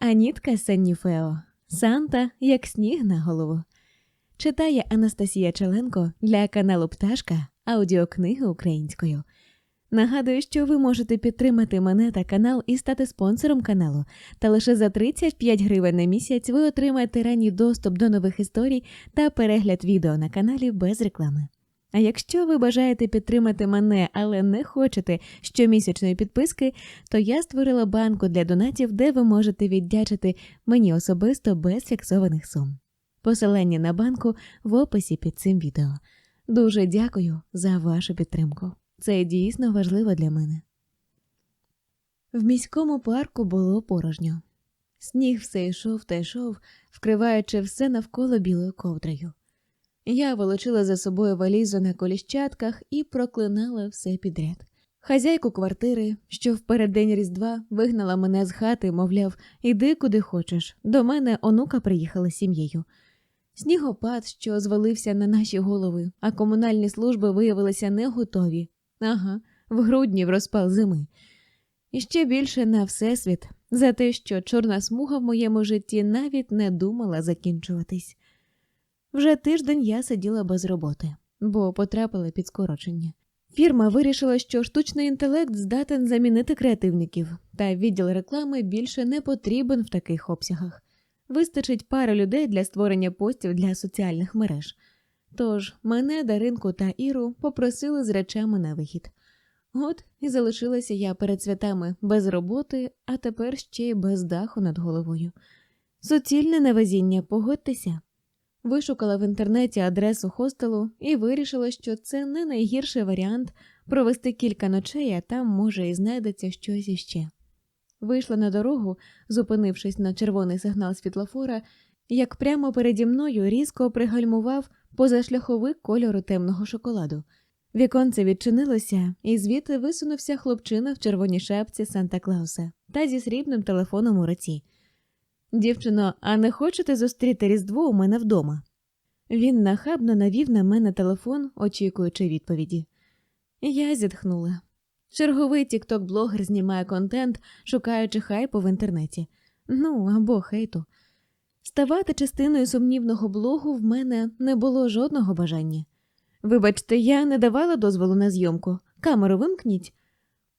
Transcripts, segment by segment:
Анітка Санніфео. Санта як сніг на голову. Читає Анастасія Челенко для каналу Пташка аудіокниги українською. Нагадую, що ви можете підтримати мене та канал і стати спонсором каналу. Та лише за 35 гривень на місяць ви отримаєте ранній доступ до нових історій та перегляд відео на каналі без реклами. А якщо ви бажаєте підтримати мене, але не хочете щомісячної підписки, то я створила банку для донатів, де ви можете віддячити мені особисто без фіксованих сум. Посилання на банку в описі під цим відео. Дуже дякую за вашу підтримку. Це дійсно важливо для мене. В міському парку було порожньо. Сніг все йшов та йшов, вкриваючи все навколо білою ковдрою. Я волочила за собою валізу на коліщатках і проклинала все підряд. Хазяйку квартири, що в переддень Різдва вигнала мене з хати, мовляв, іди куди хочеш. До мене онука приїхала сім'єю. Снігопад, що звалився на наші голови, а комунальні служби виявилися не готові. Ага, в грудні в розпал зими. І ще більше на всесвіт за те, що чорна смуга в моєму житті навіть не думала закінчуватись. Вже тиждень я сиділа без роботи, бо потрапила під скорочення. Фірма вирішила, що штучний інтелект здатен замінити креативників, та відділ реклами більше не потрібен в таких обсягах. Вистачить пари людей для створення постів для соціальних мереж. Тож мене, Даринку та Іру попросили з речами на вихід. От і залишилася я перед святами без роботи, а тепер ще й без даху над головою. Суцільне невезіння, погодьтеся. Вишукала в інтернеті адресу хостелу і вирішила, що це не найгірший варіант провести кілька ночей, а там, може, і знайдеться щось іще. Вийшла на дорогу, зупинившись на червоний сигнал світлофора, як прямо переді мною різко пригальмував позашляховик кольору темного шоколаду. Віконце відчинилося, і звідти висунувся хлопчина в червоній шапці Санта Клауса та зі срібним телефоном у руці. Дівчино, а не хочете зустріти Різдво у мене вдома? Він нахабно навів на мене телефон, очікуючи відповіді. Я зітхнула. Черговий тікток-блогер знімає контент, шукаючи хайпу в інтернеті. Ну або хейту. Ставати частиною сумнівного блогу в мене не було жодного бажання. Вибачте, я не давала дозволу на зйомку, камеру вимкніть.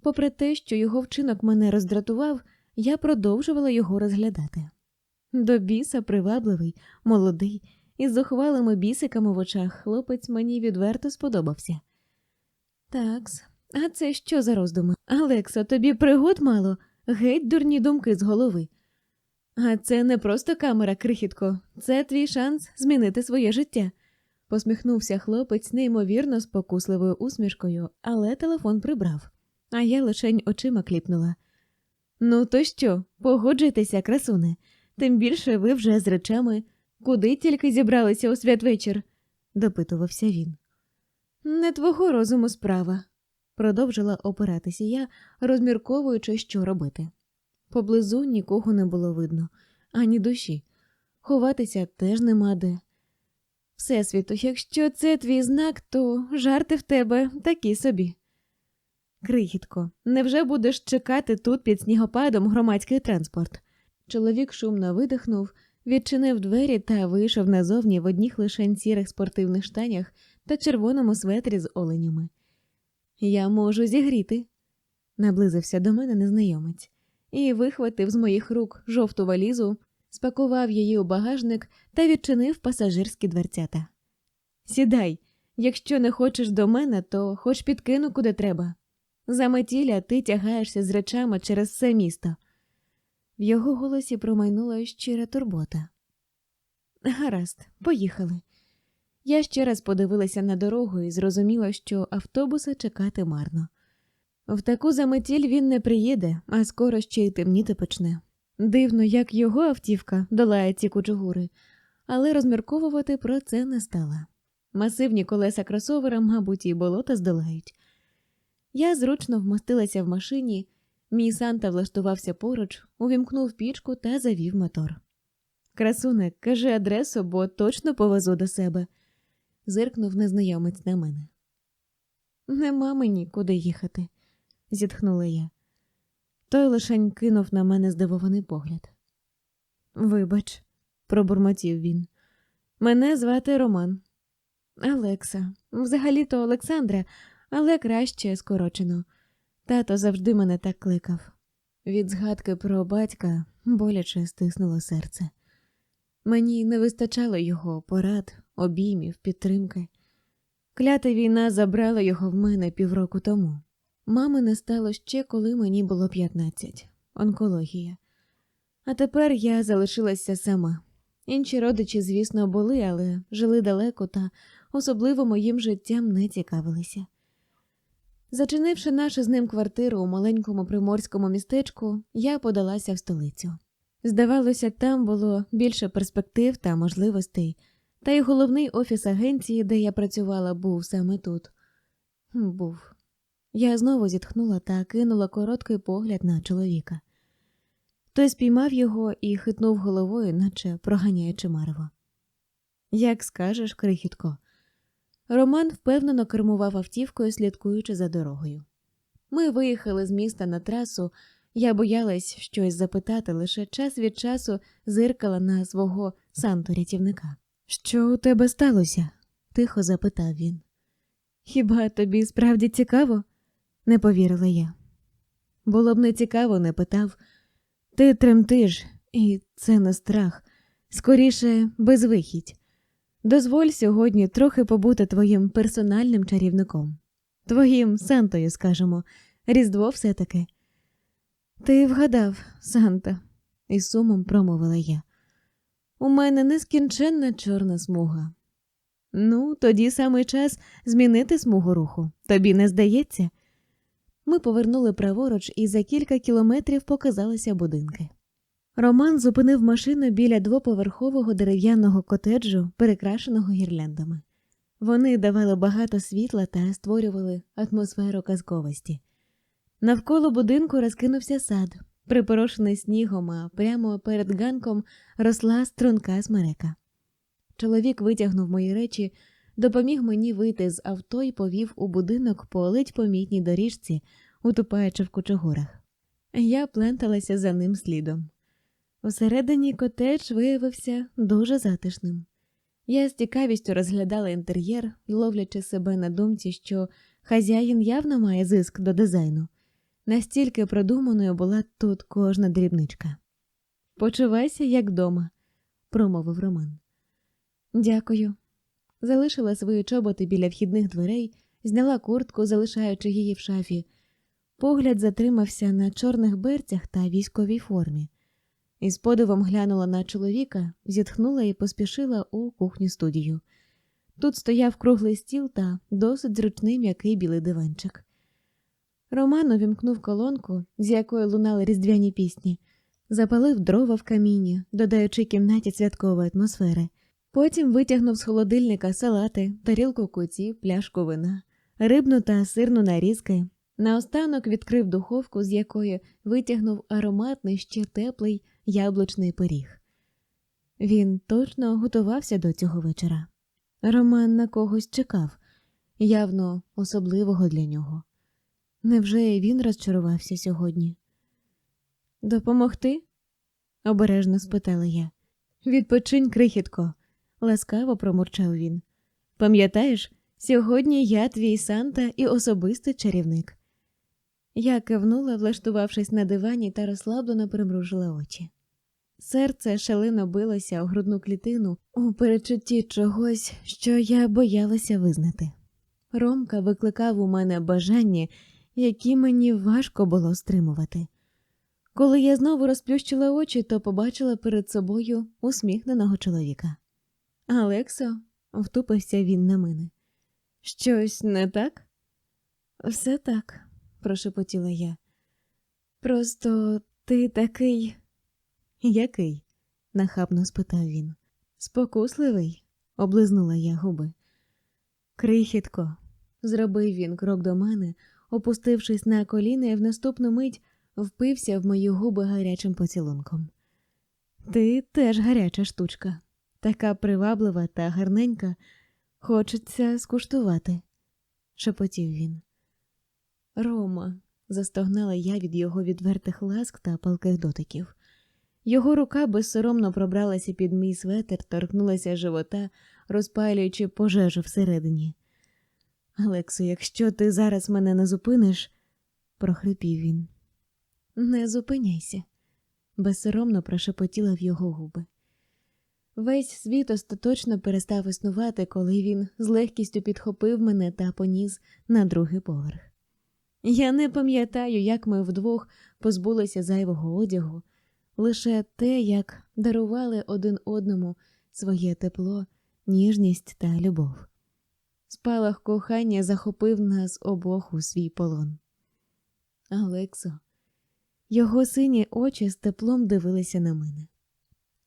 Попри те, що його вчинок мене роздратував, я продовжувала його розглядати. До біса привабливий, молодий, із зухвалими бісиками в очах хлопець мені відверто сподобався. Такс, а це що за роздуми? Алексо, тобі пригод мало, геть дурні думки з голови. А це не просто камера, крихітко, це твій шанс змінити своє життя. Посміхнувся хлопець неймовірно спокусливою усмішкою, але телефон прибрав, а я лишень очима кліпнула. Ну, то що, погоджуйтеся, красуне, тим більше ви вже з речами, куди тільки зібралися у святвечір, допитувався він. Не твого розуму справа, продовжила опиратися я, розмірковуючи, що робити. Поблизу нікого не було видно, ані душі. Ховатися теж нема де. Всесвіту, якщо це твій знак, то жарти в тебе такі собі. Крихітко, невже будеш чекати тут під снігопадом громадський транспорт? Чоловік шумно видихнув, відчинив двері та вийшов назовні в одніх лишень сірих спортивних штанях та червоному светрі з оленями. Я можу зігріти, наблизився до мене незнайомець і вихватив з моїх рук жовту валізу, спакував її у багажник та відчинив пасажирські дверцята. Сідай, якщо не хочеш до мене, то хоч підкину куди треба. За метіля ти тягаєшся з речами через все місто. В його голосі промайнула щира турбота. Гаразд, поїхали. Я ще раз подивилася на дорогу і зрозуміла, що автобуса чекати марно. В таку заметіль він не приїде, а скоро ще й темніти почне. Дивно, як його автівка долає ці кучугури, але розмірковувати про це не стала. Масивні колеса кросовера, мабуть, і болота здолають. Я зручно вмостилася в машині, мій Санта влаштувався поруч, увімкнув пічку та завів мотор. Красуне, кажи адресу, бо точно повезу до себе, зиркнув незнайомець на мене. Нема мені куди їхати, зітхнула я. Той лишень кинув на мене здивований погляд. Вибач, пробурмотів він. Мене звати Роман. Алекса. Взагалі-то Олександра, але краще скорочено. Тато завжди мене так кликав. Від згадки про батька боляче стиснуло серце. Мені не вистачало його порад, обіймів, підтримки. Клята війна забрала його в мене півроку тому. Мами не стало ще, коли мені було 15. онкологія. А тепер я залишилася сама. Інші родичі, звісно, були, але жили далеко та особливо моїм життям не цікавилися. Зачинивши нашу з ним квартиру у маленькому приморському містечку, я подалася в столицю. Здавалося, там було більше перспектив та можливостей, та й головний офіс агенції, де я працювала, був саме тут. Був. Я знову зітхнула та кинула короткий погляд на чоловіка. Той спіймав його і хитнув головою, наче проганяючи марево. Як скажеш, крихітко. Роман впевнено кермував автівкою, слідкуючи за дорогою. Ми виїхали з міста на трасу, я боялась щось запитати, лише час від часу зиркала на свого санту-рятівника. Що у тебе сталося? тихо запитав він. Хіба тобі справді цікаво? не повірила я. Було б не цікаво, не питав. Ти тремтиш, і це не страх, скоріше безвихідь. Дозволь сьогодні трохи побути твоїм персональним чарівником, твоїм Сантою, скажемо, Різдво все таки. Ти вгадав, Санта, із сумом промовила я. У мене нескінченна чорна смуга. Ну, тоді саме час змінити смугу руху. Тобі не здається? Ми повернули праворуч і за кілька кілометрів показалися будинки. Роман зупинив машину біля двоповерхового дерев'яного котеджу, перекрашеного гірляндами. Вони давали багато світла та створювали атмосферу казковості. Навколо будинку розкинувся сад, припорошений снігом, а прямо перед ганком росла струнка смерека. Чоловік витягнув мої речі, допоміг мені вийти з авто і повів у будинок по ледь помітній доріжці, утупаючи в кучугурах. Я пленталася за ним слідом. Усередині котедж виявився дуже затишним. Я з цікавістю розглядала інтер'єр, ловлячи себе на думці, що хазяїн явно має зиск до дизайну. Настільки продуманою була тут кожна дрібничка. Почувайся, як дома, промовив Роман. Дякую. Залишила свої чоботи біля вхідних дверей, зняла куртку, залишаючи її в шафі. Погляд затримався на чорних берцях та військовій формі. Із подивом глянула на чоловіка, зітхнула і поспішила у кухню студію. Тут стояв круглий стіл та досить зручний м'який білий диванчик. Роман увімкнув колонку, з якої лунали різдвяні пісні, запалив дрова в каміні, додаючи кімнаті святкової атмосфери. Потім витягнув з холодильника салати, тарілку куті, пляшку вина, рибну та сирну нарізки. Наостанок відкрив духовку, з якої витягнув ароматний ще теплий яблучний пиріг. Він точно готувався до цього вечора. Роман на когось чекав, явно особливого для нього. Невже і він розчарувався сьогодні? Допомогти? обережно спитала я. Відпочинь, крихітко, ласкаво промурчав він. Пам'ятаєш, сьогодні я твій Санта і особистий чарівник. Я кивнула, влаштувавшись на дивані та розслаблено примружила очі. Серце шалено билося у грудну клітину у перечутті чогось, що я боялася визнати. Ромка викликав у мене бажання, які мені важко було стримувати. Коли я знову розплющила очі, то побачила перед собою усміхненого чоловіка. Алексо, втупився він на мене. Щось не так? Все так, прошепотіла я. Просто ти такий. Який? нахабно спитав він. Спокусливий, облизнула я губи. Крихітко, зробив він крок до мене, опустившись на коліна і в наступну мить впився в мої губи гарячим поцілунком. Ти теж гаряча штучка, така приваблива та гарненька, хочеться скуштувати, шепотів він. Рома, застогнала я від його відвертих ласк та палких дотиків. Його рука безсоромно пробралася під мій светр, торкнулася живота, розпалюючи пожежу всередині. Алексо, якщо ти зараз мене не зупиниш, прохрипів він. Не зупиняйся, безсоромно прошепотіла в його губи. Весь світ остаточно перестав існувати, коли він з легкістю підхопив мене та поніс на другий поверх. Я не пам'ятаю, як ми вдвох позбулися зайвого одягу, лише те, як дарували один одному своє тепло, ніжність та любов. Спалах кохання захопив нас обох у свій полон. Алексо, його сині очі з теплом дивилися на мене.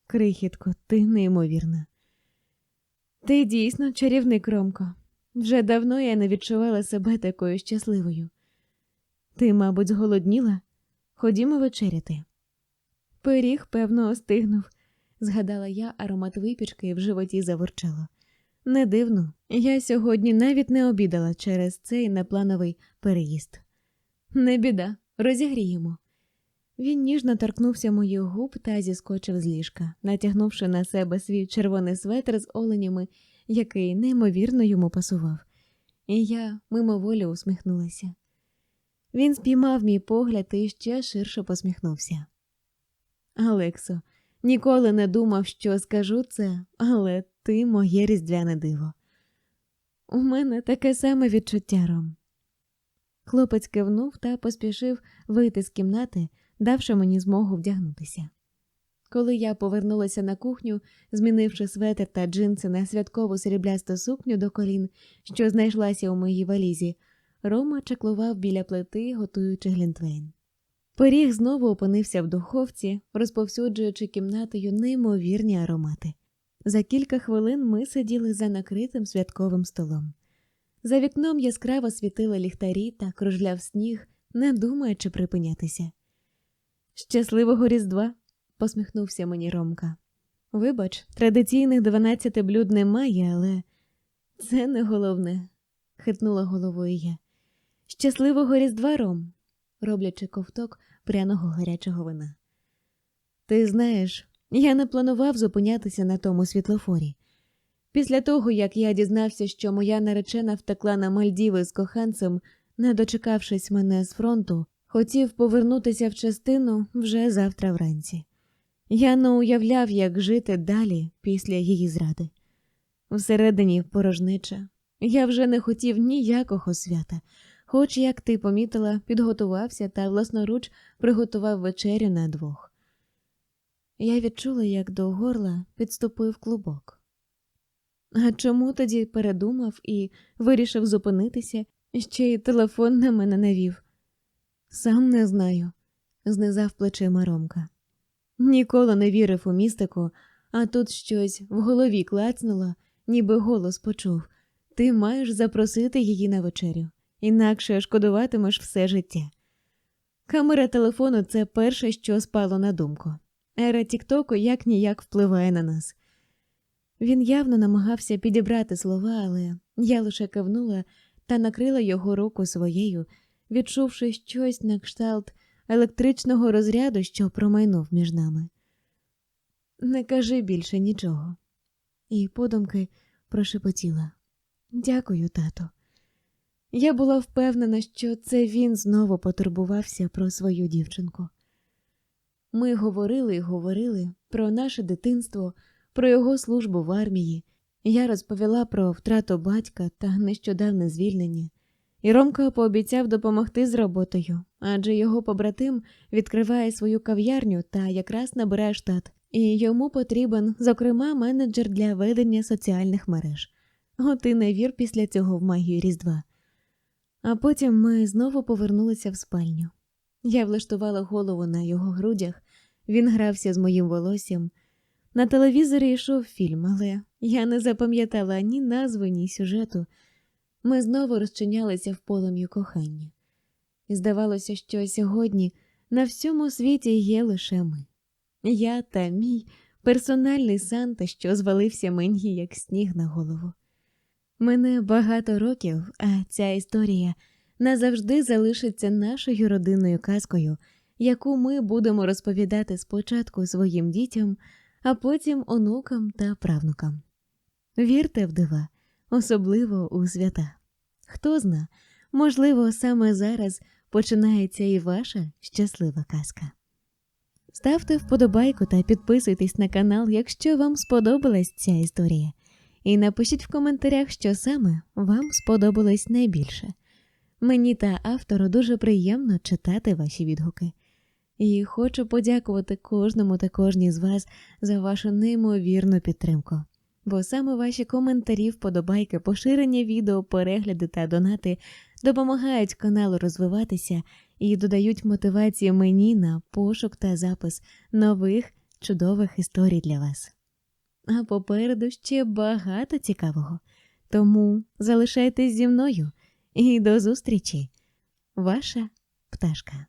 Крихітко, ти неймовірна. Ти дійсно чарівник Ромко. Вже давно я не відчувала себе такою щасливою. Ти, мабуть, зголодніла? Ходімо вечеряти. Пиріг, певно, остигнув, згадала я аромат випічки і в животі заворчало. Не дивно, я сьогодні навіть не обідала через цей неплановий переїзд. Не біда, розігріємо. Він ніжно торкнувся моїх губ та зіскочив з ліжка, натягнувши на себе свій червоний светр з оленями, який неймовірно йому пасував, і я мимоволі усміхнулася. Він спіймав мій погляд і ще ширше посміхнувся. Алексо, ніколи не думав, що скажу це, але ти моє різдвяне диво. У мене таке саме відчуття Ром. Хлопець кивнув та поспішив вийти з кімнати, давши мені змогу вдягнутися. Коли я повернулася на кухню, змінивши светр та джинси на святкову сріблясту сукню до колін, що знайшлася у моїй валізі, Рома чеклував біля плити, готуючи глінтвейн. Пиріг знову опинився в духовці, розповсюджуючи кімнатою неймовірні аромати. За кілька хвилин ми сиділи за накритим святковим столом. За вікном яскраво світили ліхтарі та кружляв сніг, не думаючи припинятися. Щасливого Різдва, посміхнувся мені Ромка. Вибач, традиційних дванадцяти блюд немає, але це не головне, хитнула головою я. Щасливого Різдва, Ром, роблячи ковток пряного гарячого вина. Ти знаєш, я не планував зупинятися на тому світлофорі. Після того, як я дізнався, що моя наречена втекла на Мальдіви з коханцем, не дочекавшись мене з фронту, хотів повернутися в частину вже завтра вранці. Я не уявляв, як жити далі після її зради. Всередині порожнича. Я вже не хотів ніякого свята, хоч, як ти помітила, підготувався та власноруч приготував вечерю на двох. Я відчула, як до горла підступив клубок. А чому тоді передумав і вирішив зупинитися, ще й телефон на мене навів? Сам не знаю, знизав плечима Ромка. Ніколи не вірив у містику, а тут щось в голові клацнуло, ніби голос почув ти маєш запросити її на вечерю, інакше шкодуватимеш все життя. Камера телефону це перше, що спало на думку. Ера Тіктоку як ніяк впливає на нас. Він явно намагався підібрати слова, але я лише кивнула та накрила його руку своєю, відчувши щось на кшталт електричного розряду, що промайнув між нами. Не кажи більше нічого. І подумки прошепотіла Дякую, тато. Я була впевнена, що це він знову потурбувався про свою дівчинку. Ми говорили і говорили про наше дитинство, про його службу в армії. Я розповіла про втрату батька та нещодавне звільнення, і Ромка пообіцяв допомогти з роботою, адже його побратим відкриває свою кав'ярню та якраз набирає штат, і йому потрібен, зокрема, менеджер для ведення соціальних мереж. От і не вір після цього в магію Різдва. А потім ми знову повернулися в спальню. Я влаштувала голову на його грудях, він грався з моїм волоссям. На телевізорі йшов фільм, але я не запам'ятала ні назви, ні сюжету. Ми знову розчинялися в полум'ю кохання. І здавалося, що сьогодні на всьому світі є лише ми. Я та мій персональний Санта, що звалився мені, як сніг на голову. Мене багато років, а ця історія назавжди залишиться нашою родинною казкою, яку ми будемо розповідати спочатку своїм дітям, а потім онукам та правнукам. Вірте в дива, особливо у свята. Хто зна, можливо, саме зараз починається і ваша щаслива казка. Ставте вподобайку та підписуйтесь на канал, якщо вам сподобалась ця історія. І напишіть в коментарях, що саме вам сподобалось найбільше. Мені та автору дуже приємно читати ваші відгуки. І хочу подякувати кожному та кожній з вас за вашу неймовірну підтримку. Бо саме ваші коментарі, вподобайки, поширення відео, перегляди та донати допомагають каналу розвиватися і додають мотивації мені на пошук та запис нових чудових історій для вас. А попереду ще багато цікавого. Тому залишайтесь зі мною і до зустрічі, ваша пташка.